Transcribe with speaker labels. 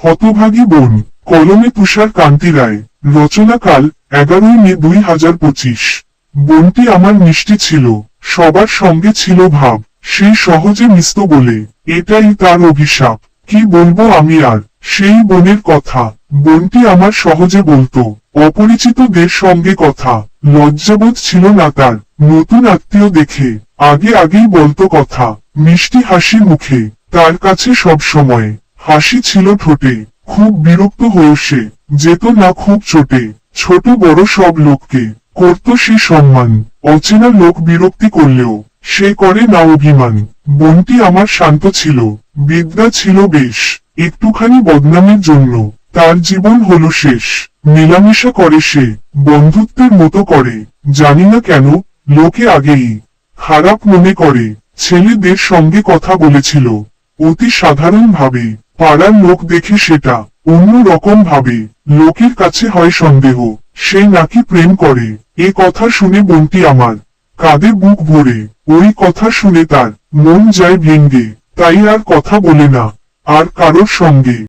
Speaker 1: হতভাগী বোন, কলমে তুষার কান্তি রায় রচনাকাল এগারোই মে দুই হাজার পঁচিশ। বোনটি আমার মিষ্টি ছিল, সবার সঙ্গে ছিল ভাব সেই সহজে মিশত বলে, এটাই তার অভিশাপ, কি বলব আমি আর, সেই বোনের কথা, বোনটি আমার সহজে বলতো অপরিচিতদের সঙ্গে কথা, লজ্জাবোধ ছিল না তার, নতুন আত্মীয় দেখে, আগে আগেই বলতো কথা, মিষ্টি হাসি মুখে, তার কাছে সব সময়। হাসি ছিল ঠোঁটে, খুব বিরক্ত হয়ে সে যেত না খুব চোটে ছোট বড় সব লোককে, করত সে সম্মান, অচেনা লোক বিরক্তি করলেও, সে করে না অভিমান, বোনটি আমার শান্ত ছিল, বিদ্যা ছিল বেশ, একটুখানি বদনামের জন্য, তার জীবন হলো শেষ, মেলামেশা করে সে, বন্ধুত্বের মতো করে, জানি না কেন, লোকে আগেই, খারাপ মনে করে, ছেলেদের সঙ্গে কথা বলেছিল অতি সাধারণ ভাবে পাড়ার লোক দেখে সেটা অন্য রকম ভাবে লোকের কাছে হয় সন্দেহ, সে নাকি প্রেম করে। এ কথা শুনে বোনটি আমার কাদের বুক ভরে, ওই কথা শুনে তার মন যায় ভেঙ্গে, তাই আর কথা বলে না, আর কারোর সঙ্গে।